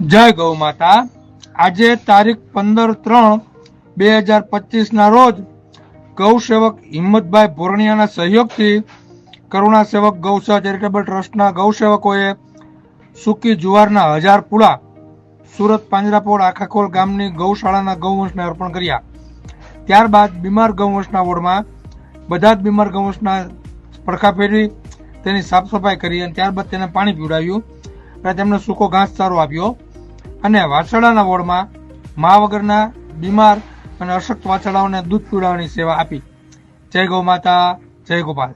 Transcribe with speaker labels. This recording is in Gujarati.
Speaker 1: જય ગૌ માતા. આજે તારીખ પંદર ત્રણ બે હજાર પચીસ ના રોજ ગૌ સેવક હિંમતભાઈ ભોરણિયાના સહયોગથી કરુણા સેવક ગૌસા ચેરિટેબલ ટ્રસ્ટના ગૌ સેવકોએ સૂકી જુવારના હજાર પુડા સુરત પાંજરાપોળ આખાખોલ ગામની ગૌશાળાના ગૌવંશને અર્પણ કર્યા. ત્યારબાદ બીમાર ગૌવંશના વોર્ડમાં બધા જ બીમાર ગૌવંશના પડખા ફેરવી તેની સાફ સફાઈ કરી અને ત્યારબાદ તેને પાણી પીવડાવ્યું. અને તેમને સૂકો ઘાસચારો આપ્યો. અને વાછરડાના વોર્ડમાં મા વગરના બીમાર અને અશક્ત વાછરડાઓને દૂધ પીવડાવવાની સેવા આપી. જય ગૌ માતા, જય ગોપાલ.